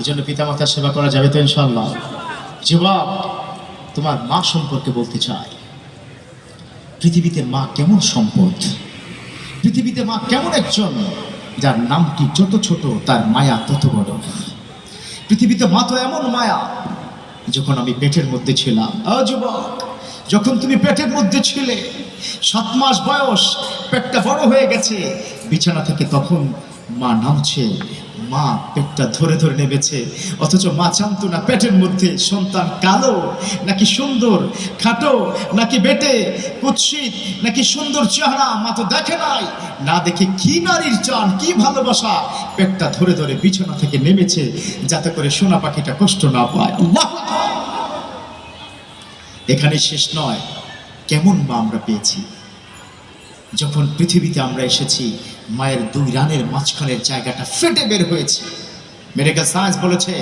এই জন্য পিতামাতার সেবা করা যাবে তো ইনশাল্লাহ যুবক, তোমার মা সম্পর্কে বলতে চাই। পৃথিবীতে মা কেমন সম্পদ? পৃথিবীতে মা কেমন একজন? যার নামটি যত ছোট, তার মায়া তত বড়। পৃথিবীতে মা তো এমন মায়া, যখন আমি পেটের মধ্যে ছিলাম। যুবক, যখন তুমি পেটের মধ্যে ছিলে, সাত মাস বয়স, পেটটা বড় হয়ে গেছে। বিছানা থেকে তখন মা নামছে মা পেটটা ধরে ধরে নেমেছে অথচ মা জানতো না পেটের মধ্যে সন্তান কালো নাকি সুন্দর, খাটো নাকি বেটে, কুৎসিত নাকি সুন্দর চেহারা, মা তো দেখে নাই। না দেখে কি নারীর চান, কি ভালোবাসা? পেটটা ধরে ধরে বিছানা থেকে নেমেছে যাতে করে সোনা পাখিটা কষ্ট না পায়। এখানে শেষ নয়, কেমন মা আমরা পেয়েছি? যখন পৃথিবীতে আমরা এসেছি মায়ের দুই রানের মাঝখানের জায়গাটা ফেটে বের হয়েছে। মেডিকেল সায়েন্স বলেছে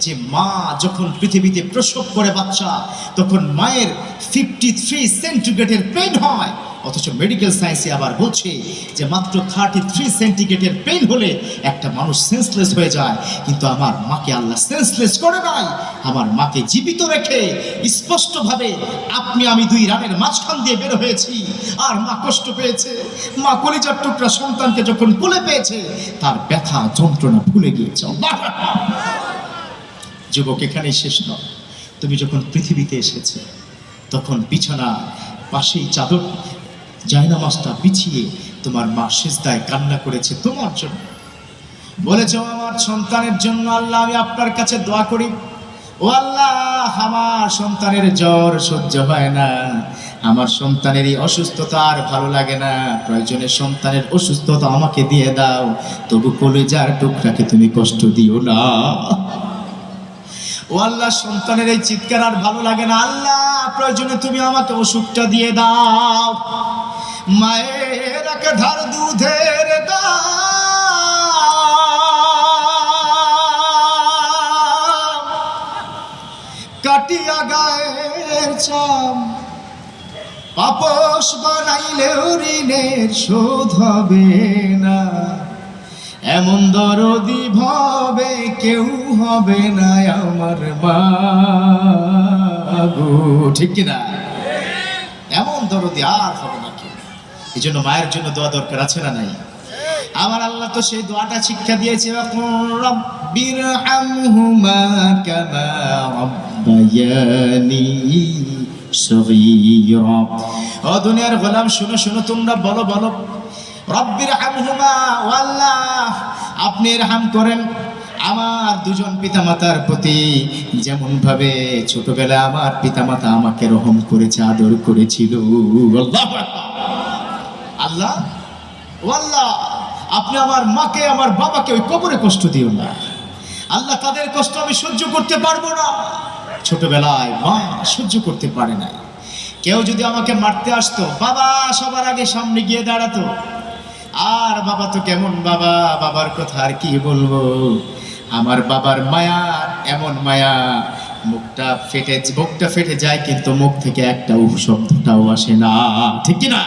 যে মা যখন পৃথিবীতে প্রসব করে বাচ্চা, তখন মায়ের ফিফটি থ্রি সেন্টিগ্রেডের পেন হয়। অথচ মেডিকেল সায়েন্সে আবার বলছে যে মাত্র থার্টি থ্রি সেন্টিগ্রেডের পেন হলে একটা মানুষ সেন্সলেস হয়ে যায়। কিন্তু আমার মাকে আল্লাহ সেন্সলেস করে নাই। আমার মাকে জীবিত রেখে স্পষ্টভাবে আপনি আমি দুই রানের মাঝখান দিয়ে বের হয়েছি। আর মা কষ্ট পেয়েছে। মা কলিজার টুকরা সন্তানকে যখন কোলে পেয়েছে, তার ব্যথা, যন্ত্রণা ভুলে গিয়েছে। যুবক, এখানেই শেষ নয়। তুমি যখন পৃথিবীতে এসেছে, তখন বিছানা পাশেই চাদর জায়নামাজটা বিছিয়ে তোমার মা সেজদায় কান্না করেছে তোমার জন্য। বলেছ আমার সন্তানের জন্য, আল্লাহ, আমি আপনার কাছে দোয়া করি। ও আল্লাহ, আমার সন্তানের জ্বর সহ্য হয় না। আমার সন্তানের এই অসুস্থতা আর ভালো লাগে না। প্রয়োজনে সন্তানের অসুস্থতা আমাকে দিয়ে দাও। তবু কলে কলেজার টুকরাকে তুমি কষ্ট দিও না। ও আল্লাহ, সন্তানের এই চিৎকার আর ভালো লাগে না। আল্লাহ, প্রয়োজনে তুমি আমাকে অসুখটা দিয়ে দাও। মায়ের একে ধার দুধের কাটিয়া গায়ের চাম। পাপস বানাইলে ঋণের শোধ হবে না। এমন দরদি ভাবে কেউ হবে না আমার মা গো। ঠিক কিনা? এমন দরদি আর হবে না কেউ। এই জন্য মায়ের জন্য দোয়া দরকার আছে না নাই? আমার আল্লাহ তো সেই দোয়াটা শিক্ষা দিয়েছে ও দুনিয়ার গোলাম, শুনো শুনো, তোমরা বলো বলো। রব্বির হামহুমা আল্লাহ, আপনি রহম করেন। আমার দুজন পিতামাতার প্রতি যেমন ভাবে ছোটবেলায় আমার পিতামাতা আমাকে রহম করেছে, আদর করেছিল। আল্লাহু। আল্লাহ আল্লাহ আপনি আমার মাকে, আমার বাবাকে ওই কবরে কষ্ট দিও না। আল্লাহ, তাদের কষ্ট আমি সহ্য করতে পারব না। ছোটবেলায় মা সহ্য করতে পারে নাই। কেউ যদি আমাকে মারতে আসতো, বাবা সবার আগে সামনে গিয়ে দাঁড়াতো। আর বাবা তো কেমন বাবা? বাবার কথা আর কি বলব? আমার বাবার মায়া এমন মায়া, মুখটা ফেটে মুখটা ফেটে যায়, কিন্তু মুখ থেকে একটা শব্দটাও আসে না। ঠিক না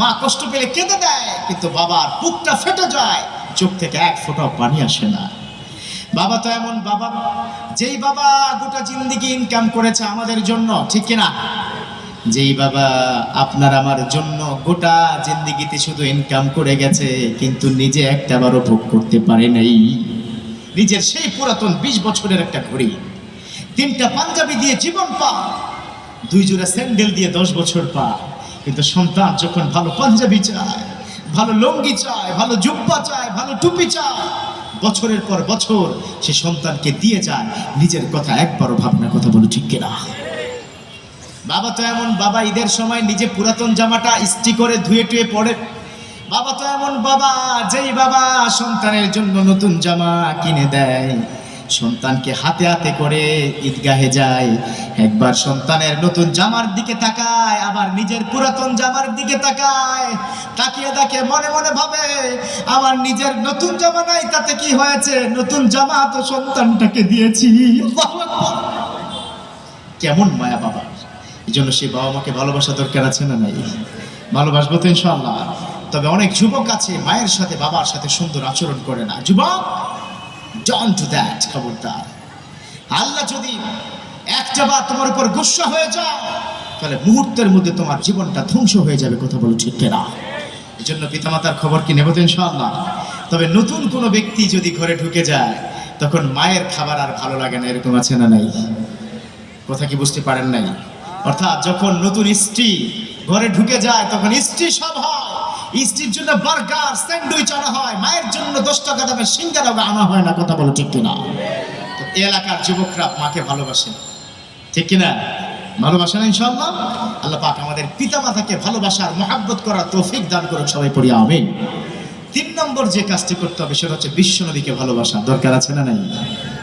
মা কষ্ট পেলে কেঁদে দেয়, কিন্তু বাবার বুকটা ফেটে যায়, চোখ থেকে এক ফোঁটাও পানি আসে না। বাবা তো এমন বাবা, যেই বাবা গোটা জিন্দিগি ইনকাম করেছে আমাদের জন্য, ঠিক কিনা? যেই বাবা আপনার আমার জন্য গোটা জিন্দিগিতে শুধু ইনকাম করে গেছে, কিন্তু নিজে একটা বারও ভোগ করতে পারে নাই। নিজের সেই পুরাতন বিশ বছরের একটা ঘড়ি, তিনটা পাঞ্জাবি দিয়ে জীবন পা দুই জোড়া স্যান্ডেল দিয়ে দশ বছর পা কিন্তু সন্তান যখন ভালো পাঞ্জাবি চায়, ভালো লঙ্গি চায়, ভালো জুব্বা চায়, ভালো টুপি চায়, বছরের পর বছর সে সন্তানকে দিয়ে যায়, নিজের কথা একবারও ভাবনা কথা বলো ঠিক কিনা? বাবা তো এমন বাবা, ঈদের সময় নিজে পুরাতন জামাটা ইস্ত্রি করে ধুয়ে টুয়ে পড়ে। বাবা তো এমন বাবা, যেই বাবা সন্তানের জন্য নতুন জামা কিনে দেয়। সন্তানকে হাতে হাতে করে ঈদগাহে যায়। একবার সন্তানের নতুন জামার দিকে তাকায়, আবার নিজের পুরাতন জামার দিকে তাকায়। তাকিয়ে দেখে মনে মনে ভাবে আমার নিজের নতুন জামা নাই, তাতে কি হয়েছে? নতুন জামা তো সন্তানটাকে দিয়েছি। কেমন মায়া বাবা। এই জন্য সে বাবা মাকে ভালোবাসা দরকার আছে না নাই? ভালোবাসবো তো ইনশাল্লাহ তবে অনেক যুবক আছে মায়ের সাথে, বাবার সাথে সুন্দর আচরণ করে না। যুবক ডন টু দ্যাট খবরদার। আল্লাহ যদি একটা বার তোমার উপর গুসা হয়ে যায়, তাহলে মুহূর্তের মধ্যে তোমার জীবনটা ধ্বংস হয়ে যাবে, কথা বলো ঠিক কেনা? এই জন্য পিতামাতার খবর কি নেব তো ইনশাআল্লাহ? তবে নতুন কোনো ব্যক্তি যদি ঘরে ঢুকে যায়, তখন মায়ের খাবার আর ভালো লাগে না, এরকম আছে না নাই? কথা কি বুঝতে পারেন নাই? অর্থাৎ যখন নতুন স্ত্রী ঘরে ঢুকে যায়, তখন স্ত্রী সব হয়। স্ত্রীর জন্য বার্গার, স্যান্ডউইচ আনা হয়, মায়ের জন্য দশ টাকা দামের সিঙ্গারা আনা হয় না, কথা বলো ঠিক কিনা? এলাকার যুবকরা মাকে ভালোবাসে ঠিক কিনা? ভালোবাসে না ইনশাআল্লাহ? আল্লাহ পাক আমাদের পিতা মাতাকে ভালোবাসার মহাব্বত করার তৌফিক দান করুক সবাই পড়ি, আমিন। তিন নম্বর যে কাজটি করতে হবে, সেটা হচ্ছে বিশ্ব নদীকে ভালোবাসা। দরকার আছে না নাই?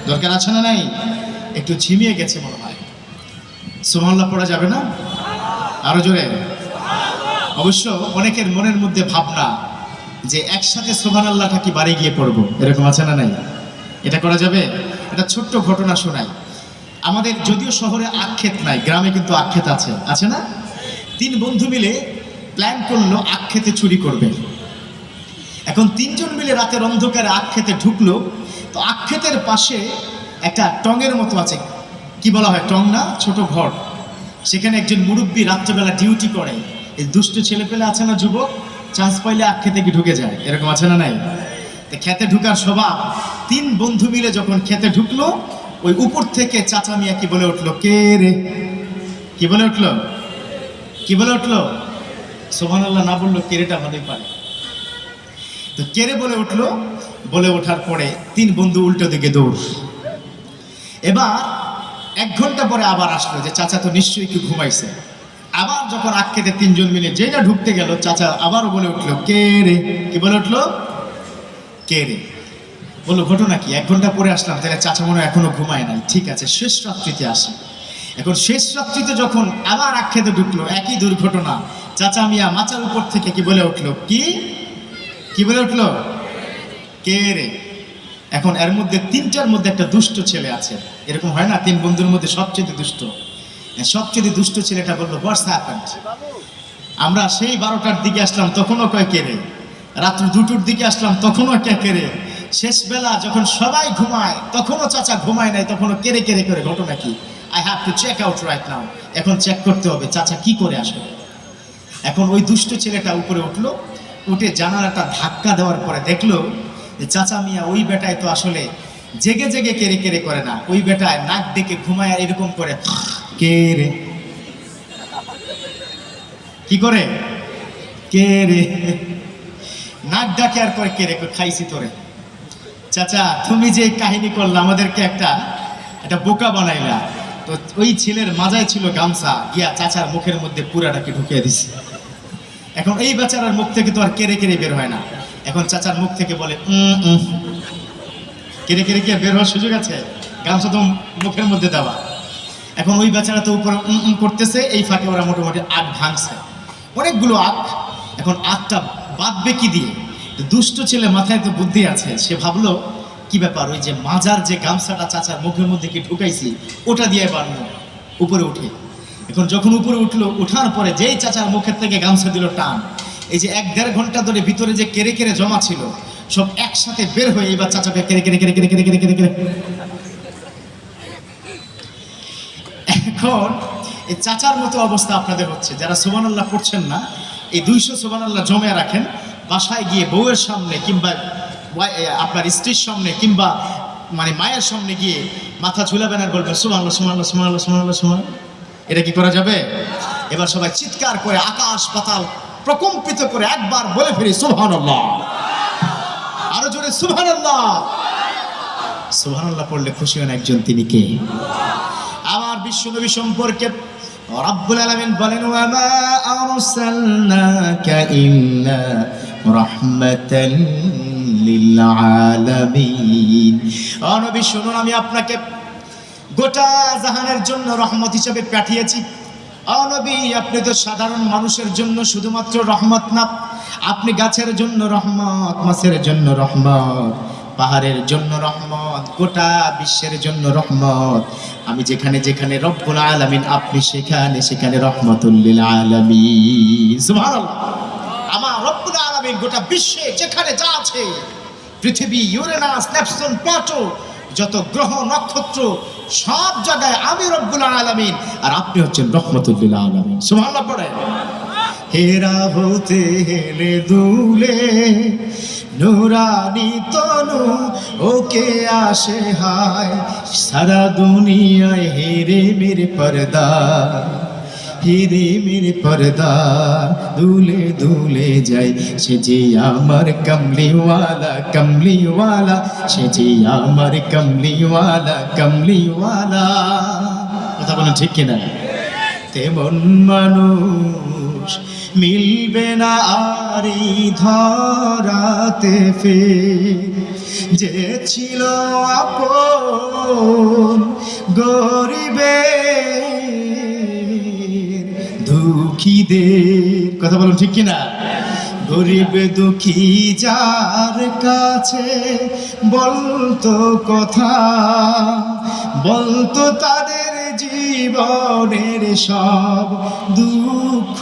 দরকার আছে না নাই? একটু ঝিমিয়ে গেছে মনে হয়। সুমল্লা পড়া যাবে না? আরও জোরে? অবশ্য অনেকের মনের মধ্যে ভাবনা যে একসাথে সোহান আল্লাহটা কি বাড়ি গিয়ে পড়ব? এরকম আছে না নাই? এটা করা যাবে? এটা ছোট্ট ঘটনা শোনাই। আমাদের যদিও শহরে আক্ষেত নাই, গ্রামে কিন্তু আক্ষেত আছে। আছে না? তিন বন্ধু মিলে প্ল্যান করল আক্ষেতে চুরি করবে। এখন তিনজন মিলে রাতের অন্ধকারে আক্ষেতে ঢুকলো, তো আক্ষেতের পাশে একটা টঙের মতো আছে। কি বলা হয়? টং না? ছোট ঘর। সেখানে একজন মুরব্বী রাত্রেবেলা ডিউটি করে। এই দুষ্ট ছেলে পেলে আছে না যুবক? চান্স পাইলে আক্ষেতে কি ঢুকে যায়? এরকম আছে না নাই? খেতে ঢুকার স্বভাব। তিন বন্ধু মিলে যখন খেতে ঢুকলো, ওই উপর থেকে চাচা মিয়া কি বলে উঠল? কে রে? কি বলে উঠল? কি বলে উঠল? সোহান আল্লাহ না বলল কেরেটা ভালোই পারে তো কেড়ে বলে উঠল? বলে ওঠার পরে তিন বন্ধু উল্টো দিকে দৌড়। এবার এক ঘণ্টা পরে আবার আসলো যে, চাচা তো নিশ্চয়ই কি ঘুমাইছে। আবার যখন আখ খেতে তিনজন মিলে যেটা ঢুকতে গেল, চাচা আবারও বলে উঠল, কে রে? কি বলে উঠল? কে রে? বলল, ঘটনা কি? এক ঘণ্টা পরে আসলাম, তাহলে চাচা মনে এখনও ঘুমায় নাই। ঠিক আছে, শেষ রাত্রিতে আসি। এখন শেষ রাত্রিতে যখন আবার আখ্যাতে ঢুকলো, একই দুর্ঘটনা, চাচা মিয়া মাচার উপর থেকে কি বলে উঠল? কি? কি বলে উঠল? কে রে? এখন এর মধ্যে তিনটার মধ্যে একটা দুষ্ট ছেলে আছে। এরকম হয় না? তিন বন্ধুর মধ্যে সবচেয়ে দুষ্ট। সবচেয়ে দুষ্ট ছেলেটা বলল হোয়াটস আমরা সেই বারোটার দিকে আসলাম, তখনও কয় কেড়ে রাত্র দুটোর দিকে আসলাম, তখনও কে কেড়ে শেষ বেলা যখন সবাই ঘুমায়, তখনও চাচা ঘুমায় নাই, তখনও কেড়ে কেড়ে করে, ঘটনা কি? I have to check out right now এখন চেক করতে হবে, চাচা কি করে আসবে? এখন ওই দুষ্ট ছেলেটা উপরে উঠল, উঠে জানালাটা ধাক্কা দেওয়ার পরে দেখল যে, চাচা মিয়া, ওই বেটায় তো আসলে জেগে জেগে কেড়ে কেড়ে করে না। ওই বেটায় নাক ডেকে ঘুমায় আর এরকম করে কে রে? কি করে? কে রে? নাক ডাকে আর করে কে রে? খাইছি তোরে। চাচা, তুমি যে কাহিনী করলে, আমাদেরকে একটা একটা বোকা বানাইলা। তো ওই ছেলের মাজায় ছিল গামছা, গিয়া চাচার মুখের মধ্যে পুরাটাকে ঢুকিয়ে দিছে। এখন এই বেচারার মুখ থেকে তো আর কেড়ে কেড়ে বের হয় না। এখন চাচার মুখ থেকে বলে কেড়ে কেড়ে কি বের হওয়ার সুযোগ আছে? গামছা তো মুখের মধ্যে দেওয়া। এখন ওই বেচারা তো উপরে করতেছে, এই ফাঁকে ওরা মোটামুটি আগ ভাঙছে। অনেকগুলো আগ এখন আগটা বাঁধবে কি দিয়ে? দুষ্ট ছেলে মাথায় তো বুদ্ধি আছে, সে ভাবলো, কি ব্যাপার, ওই যে মাজার যে গামছাটা চাচার মুখের মধ্যে কি ঢুকাইছি, ওটা দিয়ে বানবো উপরে উঠে। এখন যখন উপরে উঠল ওঠার পরে যেই চাচার মুখের থেকে গামছা দিল টান, এই যে এক দেড় ঘণ্টা ধরে ভিতরে যে কেড়ে কেড়ে জমা ছিল, সব একসাথে বের হয়ে এবার চাচাকে কেড়ে কেড়ে কেড়ে কেড়ে কেড়ে কেড়ে কেড়ে কেড়ে এখন এই চাচার মতো অবস্থা আপনাদের হচ্ছে। যারা সোবানাল্লাহ পড়ছেন না, এই দুইশো সোবানাল্লাহ জমে রাখেন, বাসায় গিয়ে বউয়ের সামনে কিংবা আপনার স্ত্রীর সামনে কিংবা মানে মায়ের সামনে গিয়ে মাথা ঝুলাবেন আর বলবেন সুমাল্লাহ সুমাল্লাহ সুমাল্লাহ সুমাল্লাহ সুমাল এটা কি করা যাবে? এবার সবাই চিৎকার করে আকাশ পাতাল প্রকম্পিত করে একবার বলে ফিরি সুবহান আরও জোরে সুবহান সুবহান পড়লে খুশি হন একজন, তিনি কে? বিশ্বনবী সম্পর্কে রব্বুল আলামিন বলেন ওয়ামা আরসালনাকা ইল্লা রাহমাতান লিল আলামিন। ও নবী, শুনুন, আমি আপনাকে গোটা জাহানের জন্য রহমত হিসেবে পাঠিয়েছি। ও নবী, আপনি তো সাধারণ মানুষের জন্য শুধুমাত্র রহমত না, আপনি গাছের জন্য রহমত, মাছের জন্য রহমত, পাহাড়ের জন্য রহমত, গোটা বিশ্বের জন্য রহমত আমি যেখানে যেখানে রব্বুল আলামিন, আপনি সেখানে সেখানে রহমতুল্লিল আলামিন। আমার রব্বুল আলামিন গোটা বিশ্বে যেখানে যা আছে, পৃথিবী, ইউরেনাস নেপসন প্লাটো, যত গ্রহ, নক্ষত্র, সব জায়গায় আমি রব্বুল আলামিন। আর আপনি হচ্ছেন রহমতুল্লিল আলামিন। সুবহানাল্লাহ পড়ে হেরা হতে হেলে দুলে, নুরানি তনু, ওকে আসে হায়। সারা দুনিয়ায় হেরে মেরে পর্দা, হিরে মেরে পর্দা, দুলে দুলে যাই সে যে আমার কমলিওয়ালা কমলিওয়ালা, সে যে আমার কমলিওয়ালা কমলিওয়ালা। কথা বলেন ঠিক কিনা? তেমন মানুষ মিলবে না আরি ধরাতে ফে যে ছিল আপন দুঃখী দে কথা বলুন ঠিক কিনা? গরিব দুঃখী যার কাছে? বলতো কথা বলতো তাদের জীবনের সব দুঃখ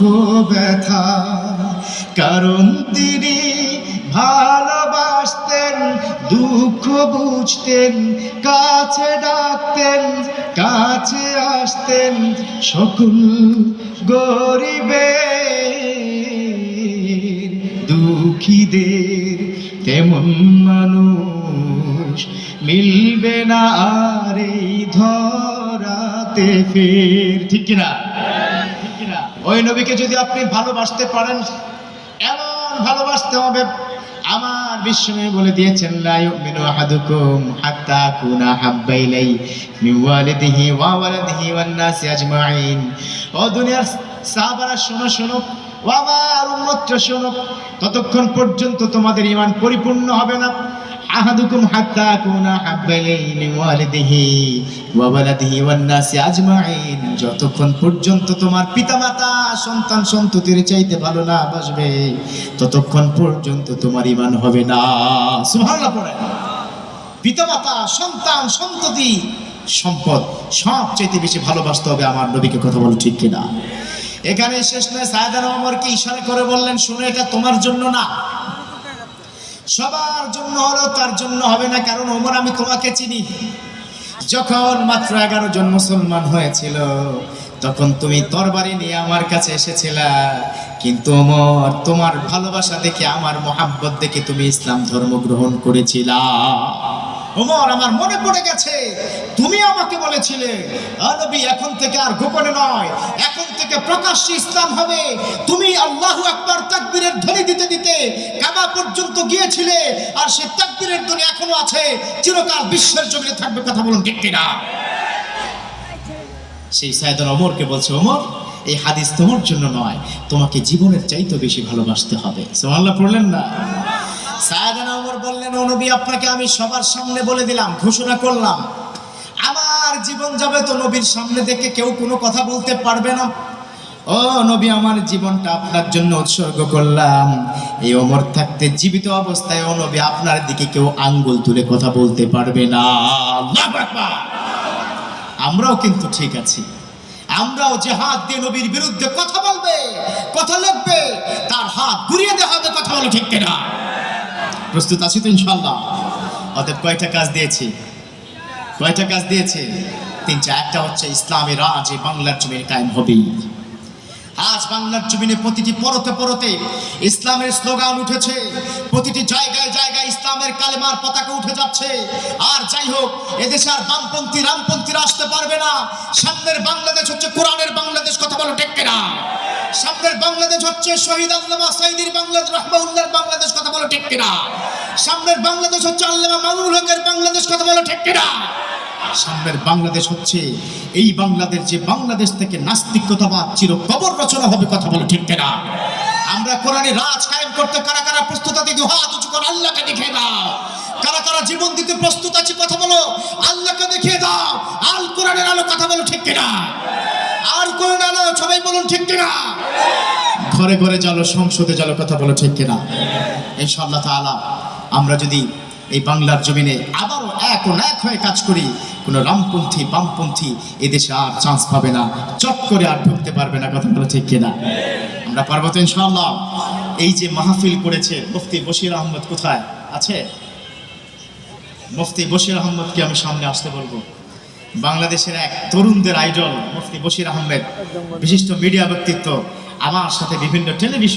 ব্যথা। কারণ তিনি ভালোবাসতেন, দুঃখ বুঝতেন, কাছে ডাকতেন, কাছে আসতেন। সকল গরিবের দুঃখীদের তেমন মানুষ মিলবে না আর এই ধরাতে ফের। ঠিক কিনা? ওই নবীকে যদি আপনি ভালোবাসতে পারেন, এমন ভালোবাসতে হবে, আমার বিশ্বমে বলে দিয়েছেন, লা ইউমিনু আহাদুকুম হাত্তা কুনা হাব্বা ইলাই মিন ওয়ালিদিহি ওয়া ওয়ালাদিহি ওয়ান নাসি আজমাইন। ও দুনিয়ার সাহাবারা, শোনো শোনো ও আমার উম্মতরা শোনো ততক্ষণ পর্যন্ত তোমাদের ইমান পরিপূর্ণ হবে না। আহাদুকুম হাত্তা কুনা হাব্বা ইলাইহি মিন ওয়ালিদিহি ওয়া ওয়ালাদিহি ওয়ান নাসি যতক্ষণ পর্যন্ত তোমার পিতামাতা, সন্তান সন্ততির চাইতে ভালো না বাসবে, ততক্ষণ পর্যন্ত তোমার ঈমান হবে না। সুবহানাল্লাহ পড়ে। পিতামাতা, সন্তান, সন্ততি, সম্পদ সব চাইতে বেশি ভালোবাসতে হবে আমার নবীকে, কথা বলো ঠিক কিনা? এখানে শেষ নয় সায়দান ওমরকে ইশারা করে বললেন, শুনে, এটা তোমার জন্য না। সবার জন্য হলো তার জন্য হবে না? কারণ ওমর আমি তোমাকে চিনি। যখন মাত্র এগারো জন মুসলমান হয়েছিল, তখন তুমি তরবারি নিয়ে আমার কাছে এসেছিলা। কিন্তু ওমর, তোমার ভালোবাসা দেখে, আমার মোহাব্বত দেখে তুমি ইসলাম ধর্ম গ্রহণ করেছিলা। ওমর আমার মনে পড়ে গেছে। তুমি আমাকে বলেছিলে, "আ নবী, এখন থেকে আর গোপনে নয়। এখন থেকে প্রকাশ্যে ইসলাম হবে। তুমি আল্লাহু আকবার তাকবীরের ধ্বনি দিতে দিতে কাবা পর্যন্ত গিয়েছিলে আর সেই তাকবীরের ধ্বনি এখনও আছে। চিরকাল বিশ্বের জমিনে থাকবে কথা বলুন ঠিক কিনা? সেই সাইদন ওমরকে বলছে, ওমর, এই হাদিস তোমার জন্য নয়। তোমাকে জীবনের চাইতে বেশি ভালোবাসতে হবে। সুবহানাল্লাহ, পড়লেন না? সায়দানা ওমর বললেন নবী, আপনাকে আমি সবার সামনে বলে দিলাম, ঘোষণা করলাম। আমার জীবন যাবে তো নবীর সামনে থেকে কেউ কোনো কথা বলতে পারবে না। ও নবী, আমার জীবনটা আপনার জন্য উৎসর্গ করলাম। এই ওমর থাকতে জীবিত অবস্থায়, ও নবী, আপনার দিকে কেউ আঙ্গুল তুলে কথা বলতে পারবে না। আমরাও কিন্তু ঠিক আছি। আমরাও যে হাত দিয়ে নবীর বিরুদ্ধে কথা বলবে, কথা লিখবে, তার হাত ঘুরিয়ে দেওয়া হবে কথা বলো ঠিক কিনা। প্রস্তুত আছি তো ইনশাল্লাহ অতএব কয়টা কাজ দিয়েছি? কয়টা কাজ দিয়েছে? তিন চার। একটা হচ্ছে ইসলামী রাজ, এই বাংলার জমির কায়েম হবেই আজ বাংলার জমিনে প্রতিটি পরতে পরতে ইসলামের স্লোগান উঠেছে। প্রতিটি জায়গায় জায়গায় ইসলামের কালেমার পতাকা উঠে যাচ্ছে। আর যাই হোক, এদেশে আর বামপন্থী রামপন্থীরা আসতে পারবে না। সামনের বাংলাদেশ হচ্ছে কোরআনের বাংলাদেশ, কথা বলো টেক্কে না সামনের বাংলাদেশ হচ্ছে শহীদ আল্লামা সাইদির বাংলাদেশ, রহমাউল্লাহর বাংলাদেশ, কথা বলো টেক্কে না সামনের বাংলাদেশ হচ্ছে আল্লামা মামুনুল হকের বাংলাদেশ, কথা বলো ঠিক না সামনের বাংলাদেশ হচ্ছে এই বাংলাদেশ যে বাংলাদেশ থেকে নাস্তিকতাবাদ চির কবর রচনা হবে, কথা বলো ঠিক কিনা? আমরা কোরআনে রাজ কায়েম করতে কারা কারা প্রস্তুত আছি? দু হাত উঁচু করে আল্লাহকে দেখিয়ে দাও। কারা কারা জীবন দিতে প্রস্তুত আছে, কথা বলো? আল্লাহকে দেখিয়ে দাও। আল কোরআনের আলো, কথা বলো ঠিক কিনা? আর কোরআন আলো, সবাই বলুন ঠিক কিনা? ঘরে ঘরে চলো সংসদে চলো কথা বলো ঠিক কিনা? ইনশাআল্লাহ তাআলা আমরা যদি এই বাংলার জমিনে আবারও এক ও এক হয়ে কাজ করি, কোনো রামপন্থী, বামপন্থী এদেশে আর চান্স পাবে না। চট করে আর ঢুকতে পারবে না, কথা বলো ঠিক কিনা? আমরা পারব তো ইনশাআল্লাহ। এই যে মাহফিল করেছে মুফতি বশির আহমদ কোথায়? আছে? মুফতি বশির আহমদকে আমি সামনে আসতে বলব। বাংলাদেশের এক তরুণদের আইডল মুফতি বশির আহমেদ, বিশিষ্ট মিডিয়া ব্যক্তিত্ব, আমার সাথে বিভিন্ন টেলিভিশন